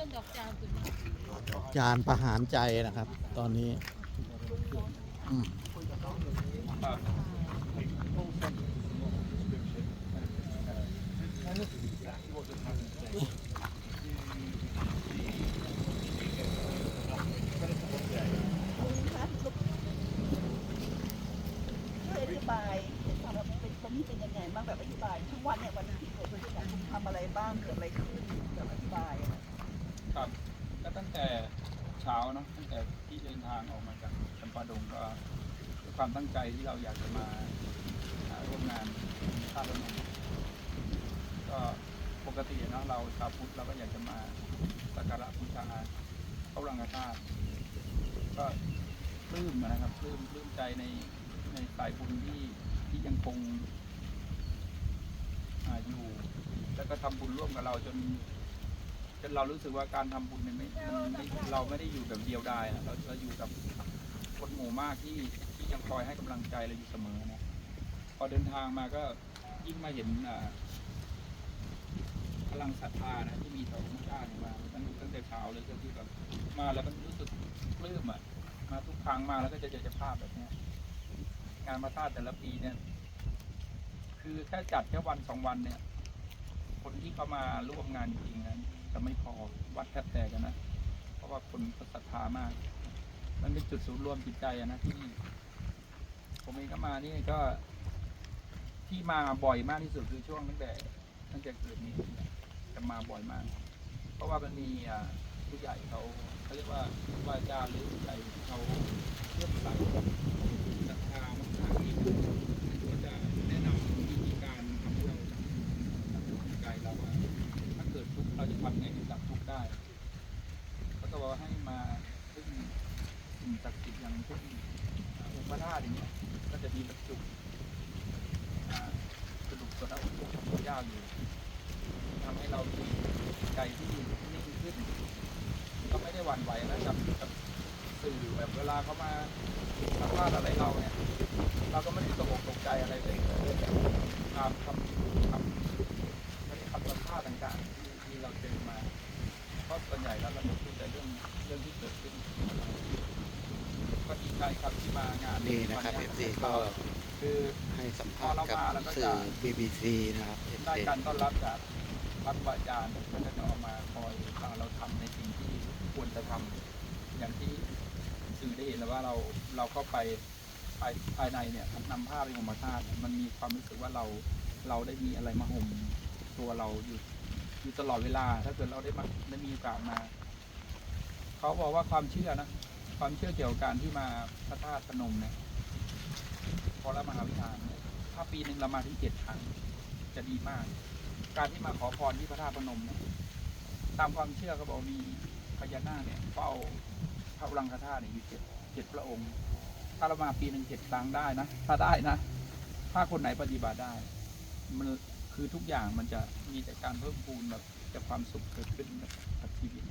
ต้นดอกจานคุณนะจานประหารใจนะครับ ตอนนี้อืมช่วยอธิบายให้ฟังว่าเป็นวันนี้เป็นยังไงบ้างแบบอธิบายทั้งวันเนี่ยวันที่เกิดเหตุการณ์คุณทำอะไรบ้างเกิดอะไรขึ้นแบบอธิบาย ครับ ก็ตั้งแต่เช้าเนาะตั้งแต่ที่เดินทางออกมาจากจำปาดงก็ด้วยความตั้งใจที่เราอยากจะมาอ่าร่วมงานชาติร่วมงานก็ปกติเนาะเราชาวพุทธเราก็อยากจะมาสักการะบูชาพระรังกธาตุก็ปลื้มนะครับปลื้มปลื้มใจในในสายบุญที่ที่ยังคงออยู่ แล้วก็ทำบุญร่วมกับเราจน จนเรารู้สึกว่าการทำบุญเนี่ยไม่มันไม่เราไม่ได้อยู่แบบเดียวดายนะเราเราอยู่กับคนหมู่มากที่ที่ยังคอยให้กำลังใจเราอยู่เสมอนะพอเดินทางมาก็ยิ่งมาเห็นพลังศรัทธานะที่มีต่อพระเจ้าเนี่ยมาตั้งตั้งแต่เช้าเลยก็คือแบบมาแล้วมันรู้สึกปลื้มอะมาทุกครั้งมาแล้วก็จะเจอจอภาพแบบเนี้ยงานมาธาตุแต่ละปีเนี่ย คือแค่จัดแค่วันสองวันเนี่ย คนที่เขามาร่วมงานจริงๆนั้นจะ ไม่พอวัดแทบแตกนะ เพราะว่าคนก็ศรัทธามาก มันเป็นจุดศูนย์รวมจิตใจนะที่นี่ผมเองก็มานี่ก็ ที่มาบ่อยมากที่สุดคือช่วงตั้งแต่ตั้งแต่เกิดนี้จะมาบ่อยมาก เพราะว่ามันมีผู้ใหญ่เขาเขาเรียกว่าว่าจารย์หรือผู้ใหญ่เขาเลื่อมใสศรัทธามากๆที่ก็จะแนะนำวิธีการทำให้เรา ใจเราว่าถ้าเกิดทุกข์เราจะทำไงให้ดับทุกข์ได้เขาก็บอกว่าให้มาพึ่งสิ่งศักดิ์สิทธิ์อย่างเช่นองค์พระธาตุอย่างเงี้ย ก็จะมีบรรจุอ่าสรุปตัวนั้นของพระเจ้าอยู่ทำให้เรามี ใจที่นิ่งขึ้นก็ไม่ได้หวั่นไหวนะกับกับสื่อแบบเวลาเขามาสัมภาษณ์อะไรเราเนี่ย เราก็ไม่ได้ตกอกตกใจอะไรเลยตามคำคำไม่ได้คำสัมภาษณ์ต่างๆที่ที่เราเจอมาเพราะส่วนใหญ่แล้วเราจะพูดแต่เรื่องเรื่องที่เกิดขึ้นก็ดีใจครับที่มางานนี่นะครับวั FC ก็คือให้สัมภาษณ์กับสื่อ BBC นะครับได้การต้อนรับจาก พระครูอาจารย์ก็จะเอามาคอยฟังเราทำในสิ่งที่ควรจะทำอย่างที่สื่อได้เห็นแล้วว่าเราเราเข้าไปภายภายในเนี่ยนำผ้าไปห่มพระธาตุมันมีความรู้สึกว่าเราเราได้มีอะไรมาห่มตัวเราอยู่อยู่ตลอดเวลา ถ้าเกิดเราได้มาได้มีโอกาสมา เขาบอกว่าความเชื่อนะความเชื่อเกี่ยวกับการที่มาพระธาตุพนมเนี่ยพอเรามหาวิหารเนี่ยถ้าปีหนึ่งเรามาถึงเจ็ดครั้งจะดีมาก การที่มาขอพรที่พระธาตุพนมเนี่ยตามความเชื่อเขาบอกมีพญานาคเนี่ยเฝ้าพระอุรังคธาตุเนี่ยอยู่เจ็ดเจ็ดพระองค์ ถ้าเรามาปีหนึ่งเจ็ดครั้งได้นะ ถ้าได้นะ ถ้าคนไหนปฏิบัติได้ มันคือทุกอย่างมันจะมีแต่การเพิ่มพูนแบบจะความสุขเกิดขึ้นกับชีวิต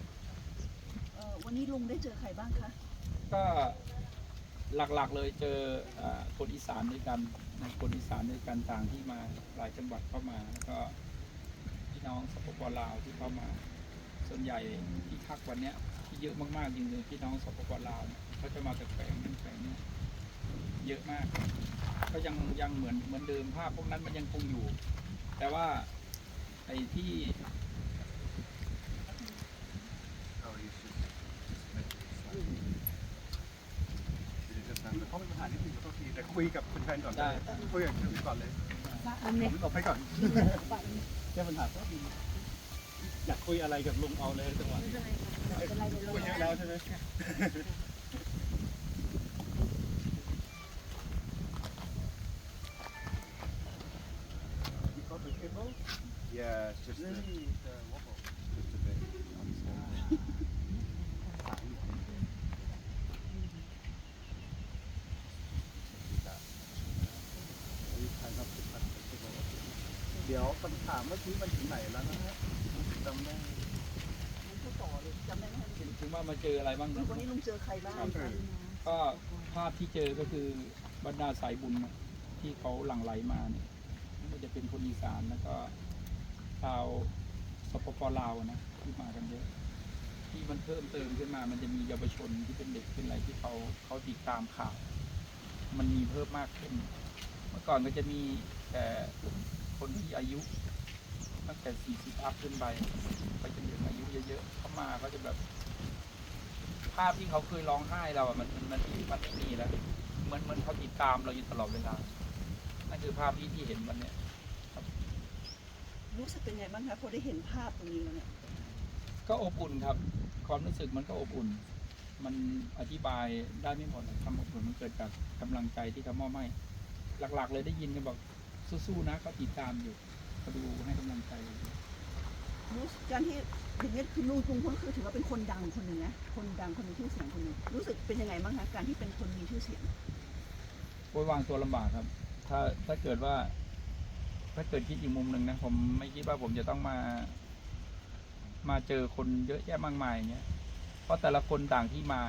เอ่อวันนี้ลุงได้เจอใครบ้างคะ ก็หลักๆเลยเจออ่าคนอีสานด้วยกันนะคนอีสานด้วยกันต่างที่มาหลายจังหวัดเข้ามาแล้วก็พี่ น้องสปปลาวที่เข้ามา ส่วนใหญ่ที่พักวันเนี้ยที่เยอะมากๆจริงๆพี่น้องสปปลาวเนี่ยเขาจะมาจากแฝงนั่นแฝงนี้เยอะมาก ก็ยังยังเหมือนเหมือนเดิมภาพพวกนั้นมันยังคงอยู่ แต่ว่าไอ้ที่เขาเป็นปัญหาที่คุยกับตัวทีแต่คุยกับคุณแฟนก่อนได้คุยกับคุณก่อนเลยอันนี้ผมตอบให้ก่อน แก้ปัญหาก็ดีอยากคุยอะไรกับลุงเอาเลยจังหวะนี้คุยเยอะแล้วใช่ไหม You got the cable? Yeah, it's just a, Really, the wobble. just a bit unstable. เดี๋ยวคำถามเมื่อกี้มันถึงไหนแล้วนะฮะจำได้ลุงพูดต่อเลยจำได้ไหมคะถึงว่ามาเจออะไรบ้างนะวันนี้ลุงเจอใครบ้างก็ภาพที่เจอก็คือบรรดาสายบุญนะที่เขาหลั่งไหลมาเนี่ยไม่ว่าจะเป็นคนอีสานแล้วก็ชาวสปปลาวนะที่มากันเยอะมันเพิ่มเติมขึ้นมา มันจะมีเยาวชนที่เป็นเด็กเป็นอะไรที่เขาเขาติดตามข่าว มันมีเพิ่มมากขึ้น เมื่อก่อนก็จะมีแต่คนที่อายุ ตั้งแต่40อัพขึ้นไปไปจนถึงอายุเยอะๆเข้ามาก็จะแบบ ภาพที่เขาเคยร้องไห้เราอะมันมันมันมันไม่มีแล้วเหมือนเหมือนเขาติดตามเราอยู่ตลอดเวลานั่นคือภาพที่ที่เห็นวันเนี้ยรู้สึกเป็นไงบ้างคะพอได้เห็นภาพตรงนี้แล้วเนี่ยก็อบอุ่นครับ ความรู้สึกมันก็อบอุ่น มันอธิบายได้ไม่หมดความอบอุ่นมันเกิดจากกำลังใจที่เขามอบให้หลัก ๆ เลยได้ยินกันบอกสู้ๆนะเขาติดตามอยู่ เขาดูให้กำลังใจอยู่รู้สึกการที่อย่างนี้คือลุงลุงพลคือถือว่าเป็นคนดังคนหนึ่งนะ คนดังคนมีชื่อเสียงคนหนึ่งรู้สึกเป็นยังไงบ้างคะการที่เป็นคนมีชื่อเสียงโอ้ยวางตัวลำบากครับ ถ้าถ้าเกิดว่า ถ้าเกิดคิดอีกมุมหนึ่งนะผมไม่คิดว่าผมจะต้องมา มาเจอคนเยอะแยะมากมายอย่างเงี้ยเพราะแต่ละคนต่างที่มา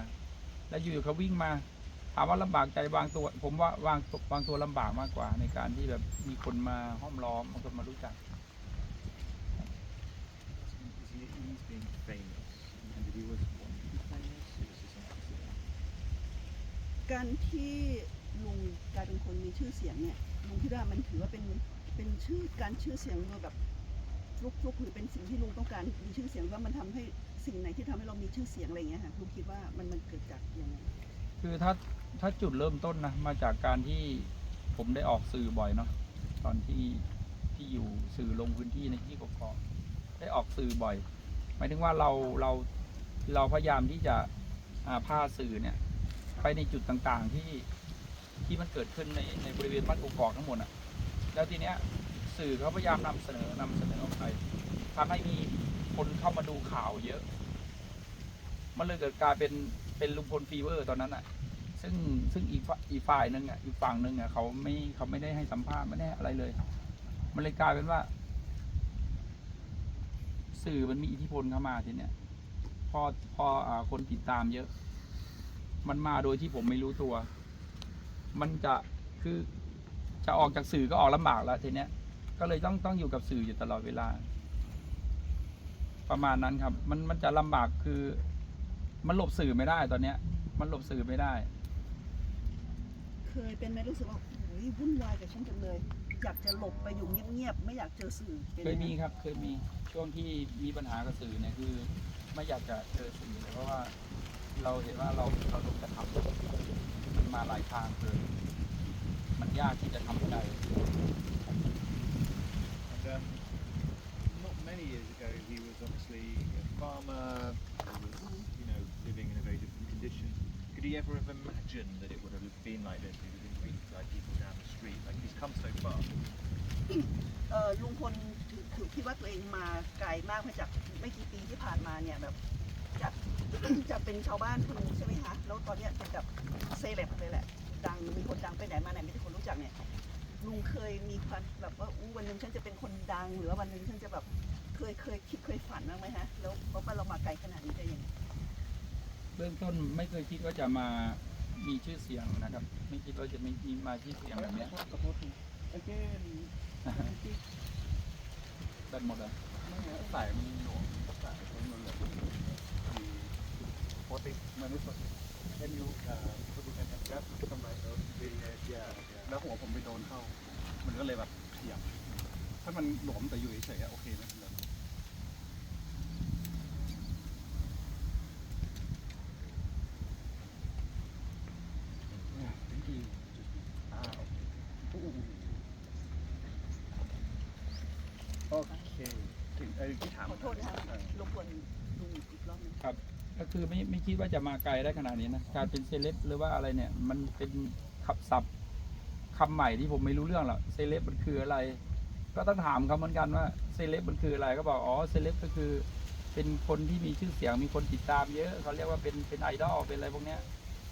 แล้วอยู่ๆเขาวิ่งมาถามว่าลำบากใจวางตัว ผมว่าวางวางตัวลำบากมากกว่า ในการที่แบบมีคนมาห้อมล้อมบางคนมารู้จัก การที่ลุงกลายเป็นคนมีชื่อเสียงเนี่ยลุงคิดว่ามันถือว่าเป็นเป็นชื่อการชื่อเสียงโดยแบบลุกฟลุกหรือเป็นสิ่งที่ลุงต้องการมีชื่อเสียงว่ามันทำให้สิ่งไหนที่ทำให้เรามีชื่อเสียงอะไรอย่างเงี้ยค่ะลุงคิดว่ามันมันเกิดจากยังไง คือถ้าถ้าจุดเริ่มต้นนะมาจากการที่ผมได้ออกสื่อบ่อยเนาะตอนที่ที่อยู่สื่อลงพื้นที่ในที่กกอกได้ออกสื่อบ่อยหมายถึงว่าเราเราเราพยายามที่จะาพาสื่อเนี่ย ไปในจุดต่างๆที่ที่มันเกิดขึ้นในในบริเวณบ้านกกอกทั้งหมดอะแล้วทีเนี้ยสื่อเขาพยายามนำเสนอนำเสนอออกไปทำให้มีคนเข้ามาดูข่าวเยอะ มันเลยเกิดกลายเป็น เป็นลุงพลฟีเวอร์ตอนนั้นอะ ซึ่งซึ่งอีกฝ่ายอีกฝ่ายหนึ่งอะอีกฝั่งหนึ่งอะเขาไม่เขาไม่ได้ให้สัมภาษณ์ไม่ได้อะไรเลย มันเลยกลายเป็นว่า สื่อมันมีอิทธิพลเข้ามาทีเนี้ยพอพออคนติดตามเยอะ มันมาโดยที่ผมไม่รู้ตัว มันจะคือจะออกจากสื่อก็ออกลำบากแล้วทีเนี้ย ก็เลยต้องต้องอยู่กับสื่ออยู่ตลอดเวลา ประมาณนั้นครับ มันมันจะลำบากคือ มันหลบสื่อไม่ได้ตอนเนี้ย มันหลบสื่อไม่ได้ เคยเป็นไหมรู้สึกว่าโอ้ยวุ่นวายกับฉันจังเลย อยากจะหลบไปอยู่เงียบๆไม่อยากเจอสื่อเป็นเคยไหมีครับเคยมีช่วงที่มีปัญหากับสื่อเนี่ยคือไม่อยากจะเจอสื่อเลยเพราะว่า เราเห็นว่าเราเราโดนกระทำมันมาหลายทางเกินมันยากที่จะทำใจ And um, not many years ago, he was obviously a farmer. He was, you know, living in a very different condition. Could he ever have imagined that it would have been like this? He would have been treated like people down the street. Like he's come so far. เออลุงพลถือถือคิดว่าตัวเองมาไกลมากมาจากไม่กี่ปีที่ผ่านมาเนี่ยแบบจากจากเป็นชาวบ้านคนหนึงใช่ไหมคะแล้วตอนเนี้ยเป็นแบบเซเลบเลยแหละ ดังมีคนดังไปไหนมาไหนมีแต่คนรู้จักเนี่ยลุงเคยมีความแบบว่าอู้วันหนึ่งฉันจะเป็นคนดัง หรือว่าวันหนึ่งฉันจะแบบเคยเคยคิดเคยฝันบ้างไหมฮะแล้วเพราะว่าเรามาไกลขนาดนี้ได้ยังไง เริ่มต้นไม่เคยคิดว่าจะมามีชื่อเสียงนะครับ ไม่คิดว่าจะมีมีมาชื่อเสียงแบบเนี้ย again แบนหมดเลยสายมันหน่วงสายมันแบบปกติมันไม่สดแค่นิ้วอ่าปกติกันแอปทำไมเออดีเนี่ยแล้วหัวผมไปโดนเข้า มันก็เลยแบบเสียบถ้ามันหลวมแต่อยู่เฉยๆอะโอเคไม่เป็นไร โอเค ถึง ไอ้ที่ถามขอโทษนะคะรบกวนลุงอีกรอบหนึงก็คือไม่ไม่คิดว่าจะมาไกลได้ขนาดนี้นะการเป็นเซเลบหรือว่าอะไรเนี่ยมันเป็นขับศัพท์คำใหม่ที่ผมไม่รู้เรื่องหรอกเซเลบมันคืออะไร ก็ต้องถามเขาเหมือนกันว่าเซเลบมันคืออะไรก็บอกอ๋อเซเลบก็คือ เป็นคนที่มีชื่อเสียงมีคนติดตามเยอะเขาเรียกว่าเป็นเป็นไอดอลเป็นอะไรพวกเนี้ย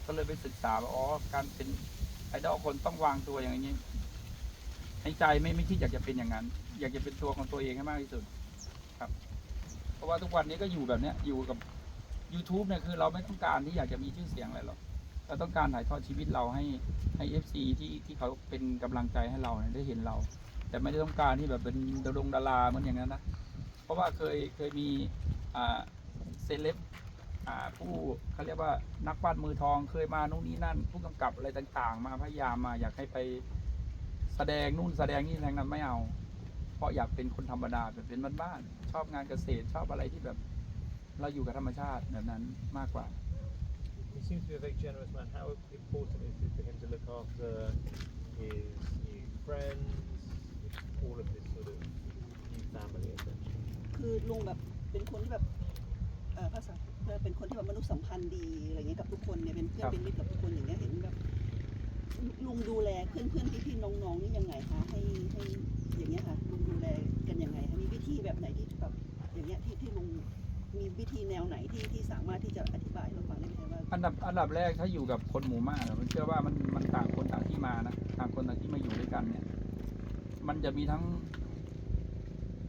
ก็เลยไปศึกษาว่าอ๋อการเป็นไอดอลคนต้องวางตัวอย่างนี้ในใจไม่ไม่คิดอยากจะเป็นอย่างนั้น อยากจะเป็นตัวของตัวเองให้มากที่สุด ครับ เพราะว่าทุกวันนี้ก็อยู่แบบเนี้ยอยู่กับ YouTube เนี่ยคือเราไม่ต้องการที่อยากจะมีชื่อเสียงอะไรหรอกเราต้องการถ่ายทอดชีวิตเราให้ให้ FC ที่ที่เขาเป็นกำลังใจให้เราเนี่ยได้เห็นเรา แต่ไม่ได้ต้องการที่แบบเป็นดารงดาราเหมือนอย่างนั้นนะเพราะว่าเคยเคยมีอ่าเซเลบอ่าผู้เขาเรียกว่านักวาดมือทองเคยมานู่นนี่นั่น ผู้กำกับอะไรต่าง ๆ มาพยายามมาอยากให้ไปแสดงนู่นแสดงนี่แสดงนั้นไม่เอา เพราะอยากเป็นคนธรรมดาแบบเป็นบ้านๆชอบงานเกษตรชอบอะไรที่แบบ เราอยู่กับธรรมชาติแบบนั้นมากกว่า He seems to be a very generous man. How important is it for him to look after his new friends, all of this sort of new family, essentially? คือลุงแบบเป็นคนที่แบบเอ่อภาษาเป็นคนที่แบบมนุษยสัมพันธ์ดีอะไรเงี้ยกับทุกคนเนี่ยเป็นเพื่อครันบเป็นมิตรกับทุกคนอย่างเงี้ยเห็นแบบลุงดูแลเพื่อนเพื่อนพี่พี่ๆน้องๆนี่ยังไงคะให้ให้อย่างเงี้ยค่ะลุงดูแลกัน ยังไงมีวิธีแบบไหนที่แบบอย่างเงี้ยที่ที่ลุงมีวิธีแนวไหนที่ที่สามารถที่จะอธิบายให้เราฟังได้ไหมว่าอันดับอันดับแรกถ้าอยู่กับคนหมู่มากมันเชื่อว่ามันมันต่างคนต่างที่มานะต่างคนต่างที่มาอยู่ด้วยกันเนี่ย มันจะมีทั้ง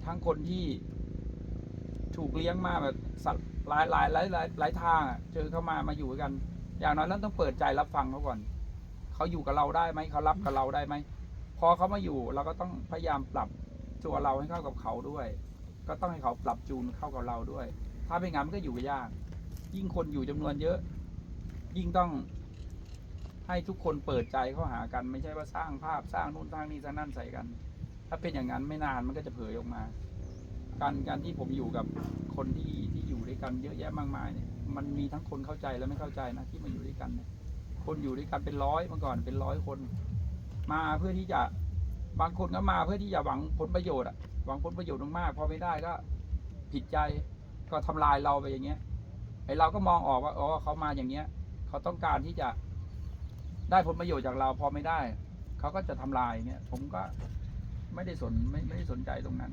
ทั้งคนที่ถูกเลี้ยงมาแบบสัตว์หลายหลายหลายหลายหลายทางอะเจอเข้ามามาอยู่ด้วยกัน อย่างน้อยเราต้องเปิดใจรับฟังเขาก่อนเขาอยู่กับเราได้ไหมเขารับกับเราได้ไหมพอเขามาอยู่เราก็ต้องพยายามปรับ ตัวเราให้เข้ากับเขาด้วย ก็ต้องให้เขาปรับจูนเข้ากับเราด้วย ถ้าไม่งั้นมันก็อยู่ยาก ยิ่งคนอยู่จำนวนเยอะ ยิ่งต้องให้ทุกคนเปิดใจเข้าหากัน ไม่ใช่ว่าสร้างภาพสร้างนู่นสร้างนี่สร้างนั่นใส่กัน ถ้าเป็นอย่างนั้นไม่นานมันก็จะเผยออกมา การการที่ผมอยู่กับคนที่ที่อยู่ด้วยกันเยอะแยะมากมายเนี่ยมันมีทั้งคนเข้าใจและไม่เข้าใจนะที่มาอยู่ด้วยกันเนี่ยคนอยู่ด้วยกันเป็นร้อยเมื่อก่อนเป็นร้อยคน มาเพื่อที่จะ บางคนก็มาเพื่อที่จะหวังผลประโยชน์อะหวังผลประโยชน์มากๆพอไม่ได้ก็ผิดใจก็ทำลายเราไปอย่างเงี้ยไอเราก็มองออกว่าอ๋อเขามาอย่างเงี้ยเขาต้องการที่จะได้ผลประโยชน์จากเราพอไม่ได้ เขาก็จะทำลายเงี้ยผมก็ไม่ได้สนไม่ไม่ได้สนใจตรงนั้น